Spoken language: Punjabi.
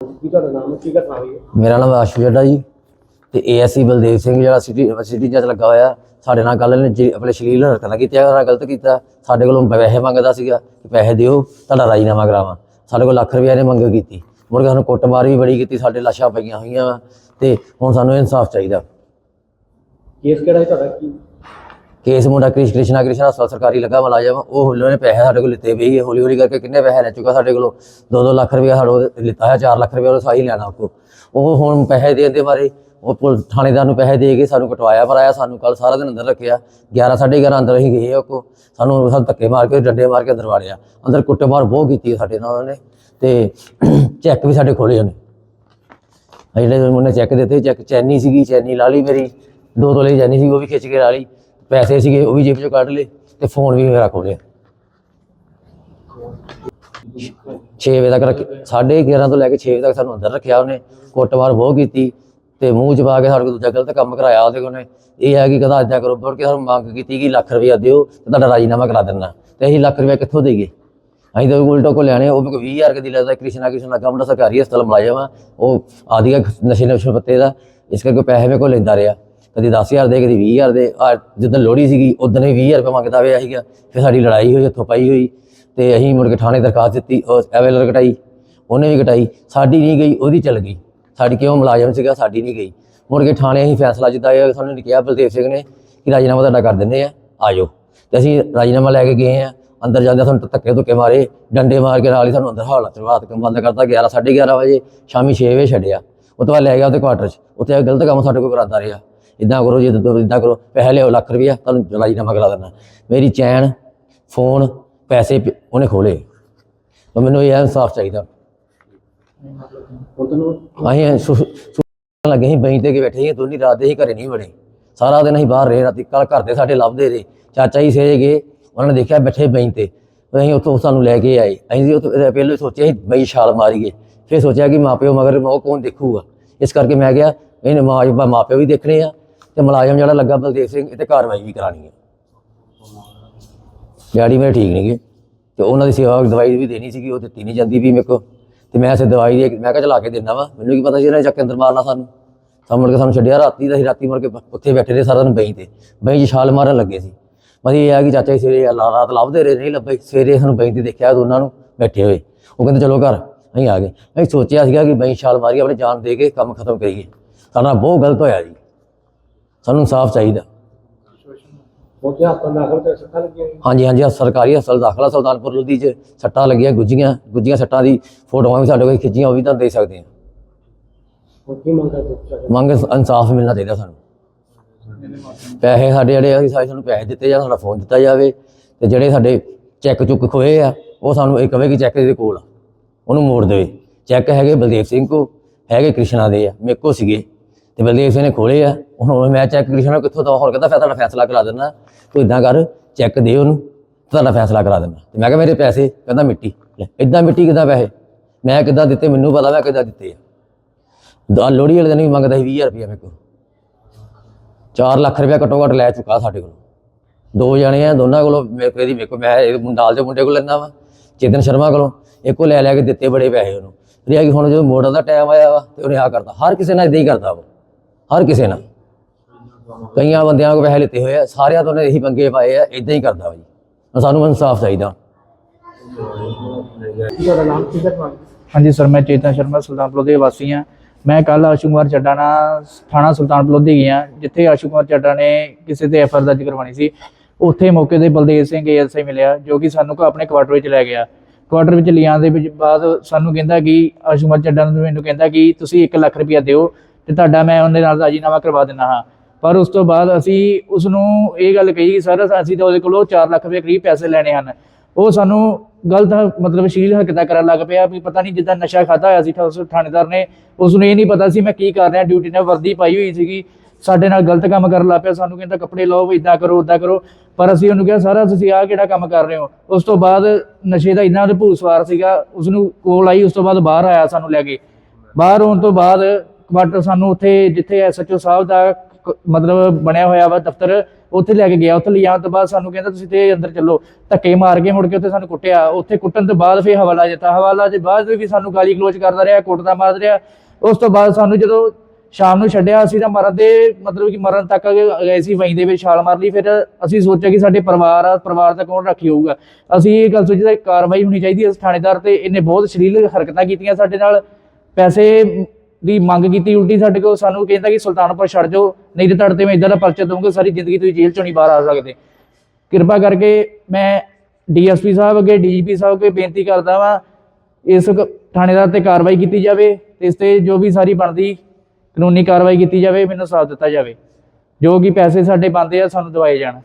ਕੀ ਤੁਹਾਡਾ ਨਾਮ ਕੀ ਘਟਨਾ ਹੋਈ ਹੈ? ਮੇਰਾ ਨਾਮ ਆਸ਼ੂ ਜੱਡਾ ਜੀ ਤੇ ਏਐਸਸੀ ਬਲਦੇਵ ਸਿੰਘ ਜਿਹੜਾ ਸਿਟੀ ਸਿਟੀ ਜੱਜ ਲੱਗਾ ਹੋਇਆ। ਸਾਡੇ ਨਾਲ ਕੱਲ ਨੇ ਆਪਣੇ ਸ਼ਲੀਲ ਹਰਕਤਾਂ ਕੀਤੀਆਂ ਉਹਨਾਂ ਗਲਤ ਕੀਤਾ। ਸਾਡੇ ਕੋਲੋਂ ਪੈਸੇ ਮੰਗਦਾ ਸੀਗਾ ਕਿ ਪੈਸੇ ਦਿਓ ਤੁਹਾਡਾ ਰਾਜੀਨਾਮਾ ਕਰਾਵਾਂ। ਸਾਡੇ ਕੋਲ ਲੱਖ ਰੁਪਏ ਨੇ ਮੰਗ ਕੀਤੀ। ਮੁੜ ਕੇ ਸਾਨੂੰ ਕੁੱਟਮਾਰ ਵੀ ਬੜੀ ਕੀਤੀ ਸਾਡੇ ਲਾਸ਼ਾਂ ਪਈਆਂ ਹੋਈਆਂ ਤੇ ਹੁਣ ਸਾਨੂੰ ਇਨਸਾਫ ਚਾਹੀਦਾ। ਕੇਸ ਕਿਹੜਾ ਹੈ ਤੁਹਾਡਾ? ਕੀ ਕੇਸ ਮੁੰਡਾ ਕ੍ਰਿਸ਼ ਕ੍ਰਿਸ਼ਨਾ ਕ੍ਰਿਸ਼ਨਾ ਹਸਪਤਾਲ ਸਰਕਾਰੀ ਲੱਗਾ ਮਲਾਜਮ ਉਹ ਉਹਨਾਂ ਨੇ ਪੈਸੇ ਸਾਡੇ ਕੋਲ ਲਿੱਤੇ ਪਈ ਹੌਲੀ ਹੌਲੀ ਕਰਕੇ ਕਿੰਨੇ ਪੈਸੇ ਲੈ ਚੁੱਕਾ ਸਾਡੇ ਕੋਲੋਂ? 2-2 ਲੱਖ ਰੁਪਏ ਸਾਡੇ ਕੋਲ ਲਿੱਤਾ ਹੈ 4 ਲੱਖ ਰੁਪਏ ਉਹ ਸਾਈ ਲੈਣਾ ਉਹ ਉਹ ਹੁਣ ਪੈਸੇ ਦੇਣ ਦੇ ਮਾਰੇ ਉਹ ਪੁਲ ਥਾਣੇਦਾਰ ਨੂੰ ਪੈਸੇ ਦੇ ਕੇ ਸਾਨੂੰ ਕਟਵਾਇਆ, ਪਰ ਸਾਨੂੰ ਕੱਲ ਸਾਰਾ ਦਿਨ ਅੰਦਰ ਰੱਖਿਆ। 11 11:30 ਅੰਦਰ ਹੀ ਗਏ ਉਹ ਸਾਨੂੰ ਸਾਨੂੰ ਧੱਕੇ ਮਾਰ ਕੇ, ਡੰਡੇ ਮਾਰ ਕੇ ਅੰਦਰ ਵਾੜਿਆ। ਅੰਦਰ ਕੁੱਟਮਾਰ ਬਹੁਤ ਕੀਤੀ ਹੈ ਸਾਡੇ ਨਾਲ ਉਹਨੇ। ਤੇ ਚੈੱਕ ਵੀ ਸਾਡੇ ਖੋਲੇ ਉਹਨੇ। ਆਹ ਜਿਹੜੇ ਉਹਨੇ ਚੈੱਕ ਦਿੱਤੇ, ਚੈੱਕ ਚੈਨੀ ਸੀਗੀ, ਚੈਨੀ ਲਾ ਲਈ ਮੇਰੀ। ਦੋ ਤੋਲੇ ਚੈਨੀ ਸੀ ਉਹ ਵੀ ਖਿੱਚ ਕੇ ਲਾ ਲਈ। ਪੈਸੇ ਸੀਗੇ, ਉਹ ਵੀ ਜੇਬ ਚੋਂ ਕੱਢ ਲਏ ਤੇ ਫੋਨ ਵੀ ਮੇਰਾ ਖੋਲਿਆ। 6 ਵਜੇ ਤੱਕ ਰੱਖ 11:30 ਤੋਂ ਲੈ ਕੇ 6 ਵਜੇ ਤੱਕ ਸਾਨੂੰ ਅੰਦਰ ਰੱਖਿਆ ਉਹਨੇ, ਕੁੱਟਮਾਰ ਬਹੁਤ ਕੀਤੀ ਤੇ ਮੂੰਹ ਚ ਪਾ ਕੇ ਸਾਡੇ ਕੋਲ ਦੂਜਾ ਗਲਤ ਕੰਮ ਕਰਾਇਆ ਉਹਦੇ ਕੋਲ ਨੇ ਇਹ ਹੈ ਕਿ ਕਦਾ ਇਦਾਂ ਕਰੋ ਬੜ ਕੇ ਸਾਨੂੰ ਮੰਗ ਕੀਤੀ ਕਿ ਲੱਖ ਰੁਪਇਆ ਦਿਓ ਤੇ ਤੁਹਾਡਾ ਰਾਜੀਨਾਮਾ ਕਰਾ ਦੇਣਾ ਤੇ ਅਸੀਂ ਲੱਖ ਰੁਪਇਆ ਕਿੱਥੋਂ ਦੇਈਏ? ਅਸੀਂ ਤਾਂ ਉਲਟੋ ਕੋ ਲੈਣੇ, ਉਹ ਵੀ ਕੋਈ 20000 ਰੁਪਏ ਦੀ ਲੱਗਦਾ ਕ੍ਰਿਸ਼ਨਾ ਕ੍ਰਿਸ਼ਨਾ ਗਵਰਨਮੈਂਟ ਸਰਕਾਰੀ ਹਸਪਤਾਲ ਮੁਲਾਜ਼ਮ ਆ, ਉਹ ਆਦੀਆ ਨਸ਼ੇ ਨਸ਼ੇ ਪੱਤੇ ਦਾ, ਇਸ ਕਰਕੇ ਪੈਸੇ ਮੇਰੇ ਕੋਲ ਲੈਂਦਾ ਰਿਹਾ। ਕਦੀ 10000 ਦੇ, ਕਦੀ 20000 ਦੇ। ਆ ਜਿੱਦਣ ਲੋੜੀ ਸੀਗੀ ਉਦੋਂ ਹੀ 20000 ਰੁਪਏ ਮੰਗਦਾ ਪਿਆ ਸੀਗਾ। ਫਿਰ ਸਾਡੀ ਲੜਾਈ ਹੋਈ, ਉੱਥੋਂ ਪਾਈ ਹੋਈ। ਤੇ ਅਸੀਂ ਮੁੜ ਕੇ ਥਾਣੇ ਦਰਖਾਸਤ ਦਿੱਤੀ, ਉਹ ਐਵੇਲਰ ਕਟਾਈ। ਉਹਨੇ ਵੀ ਕਟਾਈ। ਸਾਡੀ ਨਹੀਂ ਗਈ, ਉਹਦੀ ਚੱਲ ਗਈ। ਸਾਡੀ ਕਿਉਂ ਮੁਲਾਜ਼ਮ ਸੀਗਾ, ਸਾਡੀ ਨਹੀਂ ਗਈ। ਮੁੜ ਕੇ ਥਾਣੇ ਅਸੀਂ ਫੈਸਲਾ ਜਿੱਤਾ ਇਹ ਸਾਨੂੰ ਨੇ ਕਿਹਾ, ਬਲਦੇਵ ਸਿੰਘ ਨੇ, ਕਿ ਰਾਜੀਨਾਮਾ ਤੁਹਾਡਾ ਕਰ ਦਿੰਦੇ ਆ ਆਜੋ ਤੇ ਅਸੀਂ ਰਾਜੀਨਾਮਾ ਲੈ ਕੇ ਗਏ ਆ। ਅੰਦਰ ਜਾਂਦੇ ਸਾਨੂੰ ਧੱਕੇ ਧੁੱਕੇ ਮਾਰੇ, ਡੰਡੇ ਮਾਰ ਕੇ ਨਾਲ ਹੀ ਸਾਨੂੰ ਅੰਦਰ ਹਾਲਤ ਰਾਤ ਕੰਮ ਬੰਦ ਕਰਤਾ। 11 11:30 ਵਜੇ, ਸ਼ਾਮੀ 6 ਵਜੇ ਛੱਡਿਆ। ਉਹ ਤੋਂ ਬਾਅਦ ਲੈ ਗਿਆ ਉਹਦੇ ਕੁਆਟਰ 'ਚ। ਉੱਥੇ ਗਲਤ ਕੰਮ ਸਾਡੇ ਕੋਲ ਕਰਾਉਂਦਾ ਰਿਹਾ। ਇਦਾਂ ਕਰੋ ਜੀ ਇਦਾਂ ਕਰੋ ਪੈਸੇ ਲਿਓ ਲੱਖ ਰੁਪਈਆ ਤੁਹਾਨੂੰ ਰਾਜੀਨਾਮਾ ਕਰਾ ਦੇਣਾ ਮੇਰੀ ਚੈਨ ਫੋਨ ਪੈਸੇ ਉਹਨੇ ਖੋਲੇ ਤਾਂ ਮੈਨੂੰ ਇਹ ਇਨਸਾਫ ਚਾਹੀਦਾ। ਸੁ- ਲੱਗੇ ਸੀ ਬੈਂਚ ਤੇ ਕੇ ਬੈਠੇ ਸੀ ਦੋਨੀ ਰਾਤ ਦੇ ਹੀ ਘਰੇ ਨਹੀਂ ਵੜੇ। ਸਾਰਾ ਦਿਨ ਅਸੀਂ ਬਾਹਰ ਰਹੇ ਰਾਤੀ ਕੱਲ ਘਰ ਦੇ ਸਾਡੇ ਲੱਭਦੇ ਰਹੇ। ਚਾਚਾ ਜੀ ਸੇਰੇ ਗਏ ਉਹਨਾਂ ਨੇ ਦੇਖਿਆ ਬੈਠੇ ਬੈਂਚ ਤੇ। ਅਸੀਂ ਉੱਥੋਂ ਸਾਨੂੰ ਲੈ ਕੇ ਆਏ। ਅਸੀਂ ਉੱਥੋਂ ਪਹਿਲਾਂ ਸੋਚਿਆ ਸੀ ਬਈ ਛਾਲ ਮਾਰੀਏ ਫਿਰ ਸੋਚਿਆ ਕਿ ਮਾਪਿਓ ਮਗਰ ਉਹ ਕੌਣ ਦੇਖੂਗਾ? ਇਸ ਕਰਕੇ ਮੈਂ ਕਿਹਾ ਇਹਨੇ ਮਾਂ ਮਾਪਿਓ ਵੀ ਦੇਖਣੇ ਆ। ਤੇ ਮੁਲਾਜ਼ਮ ਜਿਹੜਾ ਲੱਗਾ ਬਲਦੇਵ ਸਿੰਘ, ਇਹ ਤੇ ਕਾਰਵਾਈ ਵੀ ਕਰਾਣੀ ਹੈ। ਡੈਡੀ ਮੇਰੇ ਠੀਕ ਨਹੀਂਗੇ ਤੇ ਉਹਨਾਂ ਦੀ ਸੇਵਾ ਦਵਾਈ ਵੀ ਦੇਣੀ ਸੀਗੀ, ਉਹ ਦਿੱਤੀ ਨਹੀਂ ਜਾਂਦੀ ਵੀ ਮੇਰੇ ਕੋ ਤੇ ਮੈਂ ਸੇ ਦਵਾਈ ਦੀ ਮੈਂ ਕਿਹਾ ਚਲਾ ਕੇ ਦੇਣਾ ਵਾ। ਮੈਨੂੰ ਕੀ ਪਤਾ ਸੀ ਇਹਨਾਂ ਨੇ ਚੱਕ ਕੇ ਅੰਦਰ ਮਾਰਨਾ ਸਾਨੂੰ। ਤਾਂ ਮੁੜ ਕੇ ਸਾਨੂੰ ਛੱਡਿਆ ਰਾਤੀ ਦਾ ਅਸੀਂ ਰਾਤੀ ਮੁੜ ਕੇ ਉੱਥੇ ਬੈਠੇ ਰਹੇ ਸਾਰਾ ਦਿਨ ਬਈ ਤੇ। ਬਈ 'ਚ ਛਾਲ ਮਾਰਨ ਲੱਗੇ ਸੀ। ਮਤਲਬ ਇਹ ਆ ਕਿ ਚਾਚਾ ਜੀ ਸਵੇਰੇ ਰਾਤ ਲੱਭਦੇ ਰਹੇ, ਨਹੀਂ ਲੱਭੇ। ਸਵੇਰੇ ਸਾਨੂੰ ਬਈ ਤੇ ਦੇਖਿਆ ਉਹਨਾਂ ਨੂੰ ਬੈਠੇ ਹੋਏ। ਉਹ ਕਹਿੰਦੇ, ਚਲੋ ਘਰ, ਅਸੀਂ ਆ ਗਏ। ਅਸੀਂ ਸੋਚਿਆ ਸੀਗਾ ਕਿ ਬਈ ਛਾਲ ਮਾਰੀ ਆਪਣੀ ਜਾਨ ਦੇ ਕੇ ਕੰਮ ਖਤਮ ਕਰੀਏ। ਸਾਡਾ ਬਹੁਤ ਗਲਤ ਹੋਇਆ ਜੀ। ਸਾਨੂੰ ਇਨਸਾਫ ਚਾਹੀਦਾ। ਤੇ। ਹਾਂਜੀ ਹਾਂਜੀ ਆਹ ਸਰਕਾਰੀ ਹਸਪਤਾਲ ਦਾਖਲਾ ਸੁਲਤਾਨਪੁਰ ਲੋਧੀ 'ਚ ਸੱਟਾਂ ਲੱਗੀਆਂ ਗੁੱਜੀਆਂ ਗੁੱਜੀਆਂ ਸੱਟਾਂ ਦੀ ਫੋਟੋਆਂ ਵੀ ਸਾਡੇ ਕੋਲ ਖਿੱਚੀਆਂ ਉਹ ਵੀ ਤੁਹਾਨੂੰ ਦੇ ਸਕਦੇ ਹਾਂ। ਮੰਗ ਇਨਸਾਫ ਮਿਲਣਾ ਚਾਹੀਦਾ ਸਾਨੂੰ। ਪੈਸੇ ਸਾਡੇ ਜਿਹੜੇ ਆ ਸਾਰੇ ਸਾਨੂੰ ਪੈਸੇ ਦਿੱਤੇ ਜਾਣ ਸਾਡਾ ਫੋਨ ਦਿੱਤਾ ਜਾਵੇ ਤੇ ਜਿਹੜੇ ਸਾਡੇ ਚੈੱਕ ਚੁੱਕ ਖੋਏ ਆ ਉਹ ਸਾਨੂੰ ਇਹ ਕਵੇ ਕਿ ਚੈੱਕ ਇਹਦੇ ਕੋਲ ਆ। ਉਹਨੂੰ ਮੋੜ ਦੇਵੇ। ਚੈੱਕ ਹੈਗੇ ਬਲਦੇਵ ਸਿੰਘ ਕੋ ਹੈਗੇ ਕ੍ਰਿਸ਼ਨਾ ਦੇ ਆ ਮੇਰੇ ਕੋ ਸੀਗੇ। ਤੇ ਬਲਦੇਵ ਸਿੰਘ ਨੇ ਖੋਲੇ ਆ ਹੁਣ ਮੈਂ ਚੈੱਕ ਕ੍ਰਿਸ਼ਨਾ ਨੂੰ ਕਿੱਥੋਂ ਦਵਾ ਹੋਰ ਕਹਿੰਦਾ, ਫਿਰ ਤੁਹਾਡਾ ਫੈਸਲਾ ਕਰਾ ਦੇਣਾ ਤੂੰ ਇਦਾਂ ਕਰ ਚੈੱਕ ਦੇ ਉਹਨੂੰ ਤੁਹਾਡਾ ਫੈਸਲਾ ਕਰਾ ਦੇਣਾ ਤੇ ਮੈਂ ਕਿਹਾ, ਮੇਰੇ ਪੈਸੇ, ਕਹਿੰਦਾ ਮਿੱਟੀ। ਲੈ ਇਦਾਂ ਮਿੱਟੀ ਕਿੱਦਾਂ ਪੈਸੇ? ਮੈਂ ਕਿੱਦਾਂ ਦਿੱਤੇ, ਮੈਨੂੰ ਪਤਾ ਮੈਂ ਕਿੱਦਾਂ ਦਿੱਤੇ ਆ। ਦਾ ਲੋੜੀ ਵਾਲੇ ਦਿਨ ਵੀ ਮੰਗਦਾ ਸੀ 20000 ਰੁਪਇਆ ਮੇਰੇ ਕੋਲ। 4 ਲੱਖ ਰੁਪਇਆ ਘੱਟੋ ਘੱਟ ਲੈ ਚੁੱਕਾ ਸਾਡੇ ਕੋਲ। ਦੋ ਜਣੇ ਆ, ਦੋਨਾਂ ਕੋਲੋਂ ਮੇਰੇ ਕੋਲ ਇਹਦੀ, ਮੇਰੇ ਕੋਲ ਮੈਂ ਇਹ ਨਾਲ ਦੇ ਮੁੰਡੇ ਕੋਲ ਲੈਣਾ ਵਾ, ਚੇਤਨ ਸ਼ਰਮਾ ਕੋਲੋਂ। ਇੱਕੋ ਲੈ ਲੈ ਕੇ ਦਿੱਤੇ ਬੜੇ ਪੈਸੇ ਉਹਨੂੰ। ਰਿਆ ਕਿ ਹੁਣ ਜਦੋਂ ਮੋੜਨ ਦਾ ਟਾਈਮ ਆਇਆ ਵਾ, ਤੇ ਉਹਨੇ ਆ ਕਰਦਾ ਹਰ ਕਿਸੇ ਨਾਲ ਇਦਾਂ ਹੀ ਕਰਦਾ ਵਾ ਹਰ ਕਿਸੇ ਨਾਲ। ਕਈਆਂ ਬੰਦਿਆਂ ਕੋਲ ਪੈਸੇ ਲਿੱਤੇ ਹੋਏ ਆ ਸਾਰਿਆਂ ਤੋਂ ਇਹੀ ਪੰਗੇ ਪਾਏ ਆ ਇਦਾਂ ਹੀ ਕਰਦਾ ਵਾ ਜੀ ਹੁਣ ਸਾਨੂੰ ਇਨਸਾਫ ਚਾਹੀਦਾ। ਤੁਹਾਡਾ ਨਾਮ ਕੀ? ਹਾਂਜੀ ਸਰ ਮੈਂ ਚੇਤਨ ਸ਼ਰਮਾ ਸੁਲਤਾਨਪੁਰ ਦੇ ਵਾਸੀ ਹਾਂ। ਮੈਂ ਕੱਲ ਆਸ਼ੂ ਕੁਮਾਰ ਚੱਡਾ ਨਾਲ ਥਾਣਾ ਸੁਲਤਾਨਪੁਰ ਦੇ ਗਿਆ ਜਿੱਥੇ ਆਸ਼ੂ ਕੁਮਾਰ ਚੱਡਾ ਨੇ ਕਿਸੇ ਤੇ ਐਫਆਰ ਦਰਜ ਕਰਵਾਉਣੀ ਸੀ। ਉੱਥੇ ਮੌਕੇ ਤੇ ਬਲਦੇਵ ਸਿੰਘ ਏਐਸਆਈ ਮਿਲਿਆ ਜੋ ਕਿ ਸਾਨੂੰ ਕੋ ਆਪਣੇ ਕੁਆਟਰ ਵਿੱਚ ਲੈ ਗਿਆ। ਕੁਆਟਰ ਵਿੱਚ ਲਿਆਉਣ ਦੇ ਵਿੱਚ ਬਾਅਦ ਸਾਨੂੰ ਕਹਿੰਦਾ ਕਿ ਆਸ਼ੂ ਕੁਮਾਰ ਚੱਡਾ ਨੂੰ ਮੈਨੂੰ ਕਹਿੰਦਾ ਕਿ ਤੁਸੀਂ 1 ਲੱਖ ਰੁਪਇਆ ਦਿਓ ਤੇ ਤੁਹਾਡਾ ਮੈਂ ਉਹਦੇ ਨਾਲ ਰਾਜੀਨਾਮਾ ਕਰਵਾ ਦਿੰਦਾ ਹਾਂ। ਪਰ ਉਸ ਤੋਂ ਬਾਅਦ ਅਸੀਂ ਉਸ ਨੂੰ ਇਹ ਗੱਲ ਕਹੀ ਕਿ, ਸਰ, ਅਸੀਂ ਤਾਂ ਉਹਦੇ ਕੋਲੋਂ 4 ਲੱਖ ਰੁਪਏ ਕਰੀਬ ਪੈਸੇ ਲੈਣੇ ਹਨ। ਉਹ ਸਾਨੂੰ ਗਲਤ ਮਤਲਬ ਸ਼ੀਲ ਹਰਕਤਾਂ ਕਰਨ ਲੱਗ ਪਿਆ ਵੀ ਪਤਾ ਨਹੀਂ ਜਿੱਦਾਂ ਨਸ਼ਾ ਖਾਦਾ ਹੋਇਆ ਸੀ ਉਸ ਥਾਣੇਦਾਰ ਨੇ ਉਸ ਨੂੰ ਇਹ ਨਹੀਂ ਪਤਾ ਸੀ ਮੈਂ ਕੀ ਕਰ ਰਿਹਾ ਡਿਊਟੀ ਨੇ ਵਰਦੀ ਪਾਈ ਹੋਈ ਸੀਗੀ। ਸਾਡੇ ਨਾਲ ਗਲਤ ਕੰਮ ਕਰਨ ਲੱਗ ਪਿਆ, ਸਾਨੂੰ ਕਹਿੰਦਾ ਕੱਪੜੇ ਲਾਓ ਇਦਾਂ ਕਰੋ ਉਦਾਂ ਕਰੋ। ਪਰ ਅਸੀਂ ਉਹਨੂੰ ਕਿਹਾ, ਸਾਰਾ, ਤੁਸੀਂ ਆਹ ਕਿਹੜਾ ਕੰਮ ਕਰ ਰਹੇ ਹੋ? ਉਸ ਤੋਂ ਬਾਅਦ ਨਸ਼ੇ ਦਾ ਇੰਨਾ ਉਹਦੇ ਭੂਤ ਸਵਾਰ ਸੀਗਾ ਉਸ ਨੂੰ ਕੋਲ ਆਈ, ਉਸ ਤੋਂ ਬਾਅਦ ਬਾਹਰ ਆਇਆ ਸਾਨੂੰ ਲੈ ਕੇ। ਬਾਹਰ ਆਉਣ ਤੋਂ ਬਾਅਦ ਕੁਆਟਰ ਸਾਨੂੰ ਉੱਥੇ ਜਿੱਥੇ ਐਸਐਚਓ ਸਾਹਿਬ ਦਾ ਕ- ਮਤਲਬ ਬਣਿਆ ਹੋਇਆ ਵਾ ਦਫ਼ਤਰ, ਉੱਥੇ ਲੈ ਕੇ ਗਿਆ। ਉੱਥੇ ਲਿਜਾਣ ਤੋਂ ਬਾਅਦ ਸਾਨੂੰ ਕਹਿੰਦਾ, ਤੁਸੀਂ ਤੇ ਅੰਦਰ ਚੱਲੋ। ਧੱਕੇ ਮਾਰ ਕੇ ਮੁੜ ਕੇ ਉੱਥੇ ਸਾਨੂੰ ਕੁੱਟਿਆ। ਉੱਥੇ ਕੁੱਟਣ ਤੋਂ ਬਾਅਦ ਫਿਰ ਹਵਾਲਾ ਦਿੱਤਾ। ਹਵਾਲਾ ਦੇ ਬਾਅਦ ਵੀ ਸਾਨੂੰ ਗਾਲੀ ਗਲੋਚ ਕਰਦਾ ਰਿਹਾ, ਕੁੱਟਦਾ ਮਾਰਦਾ ਰਿਹਾ। ਉਸ ਤੋਂ ਬਾਅਦ ਸਾਨੂੰ ਜਦੋਂ ਸ਼ਾਮ ਨੂੰ ਛੱਡਿਆ, ਅਸੀਂ ਤਾਂ ਮਰਨ ਦੇ, ਮਤਲਬ ਕਿ ਮਰਨ ਤੱਕ ਗਏ ਸੀ ਵਹੀਂ ਦੇ ਵਿੱਚ ਛਾਲ ਮਾਰ ਲਈ। ਫਿਰ ਅਸੀਂ ਸੋਚਿਆ ਕਿ ਸਾਡੇ ਪਰਿਵਾਰ ਆ, ਪਰਿਵਾਰ ਦਾ ਕੌਣ ਰਾਖੀ ਹੋਊਗਾ। ਅਸੀਂ ਇਹ ਗੱਲ ਸੋਚੀ ਕਿ ਕਾਰਵਾਈ ਹੋਣੀ ਚਾਹੀਦੀ ਹੈ। ਇਸ ਥਾਣੇਦਾਰ ਤੇ ਇਹਨੇ ਬਹੁਤ ਸ਼ਲੀਲ ਹਰਕਤਾਂ ਕੀਤੀਆਂ ਸਾਡੇ ਨਾਲ। ਪੈਸੇ ਦੀ ਮੰਗ ਕੀਤੀ, ਉਲਟੀ ਸਾਡੇ ਕੋਲ ਸਾਨੂੰ ਕਹਿੰਦਾ ਕਿ ਸੁਲਤਾਨਪੁਰ ਛੱਡ ਜਾਓ, ਨਹੀਂ ਤੇ ਤੁਹਾਡੇ ਤੇ ਮੈਂ ਇਦਾਂ ਦਾ ਪਰਚਾ ਦਊਂਗਾ, ਸਾਰੀ ਜ਼ਿੰਦਗੀ ਤੁਸੀਂ ਜੇਲ੍ਹ ਚੋਂ ਨਹੀਂ ਬਾਹਰ ਆ ਸਕਦੇ। ਕਿਰਪਾ ਕਰਕੇ ਮੈਂ ਡੀਐਸਪੀ ਸਾਹਿਬ ਅੱਗੇ, ਡੀਜੀਪੀ ਸਾਹਿਬ ਅੱਗੇ ਬੇਨਤੀ ਕਰਦਾ ਵਾਂ, ਇਸ ਕ- ਥਾਣੇਦਾਰ ਤੇ ਕਾਰਵਾਈ ਕੀਤੀ ਜਾਵੇ, ਤੇ ਇਸ ਤੇ ਜੋ ਵੀ ਸਾਰੀ ਬਣਦੀ ਕਾਨੂੰਨੀ ਕਾਰਵਾਈ ਕੀਤੀ ਜਾਵੇ, ਮੈਨੂੰ ਸਾਥ ਦਿੱਤਾ ਜਾਵੇ। ਜੋ ਕਿ ਪੈਸੇ ਸਾਡੇ ਬੰਦੇ ਆ, ਸਾਨੂੰ ਦਵਾਏ ਜਾਣ।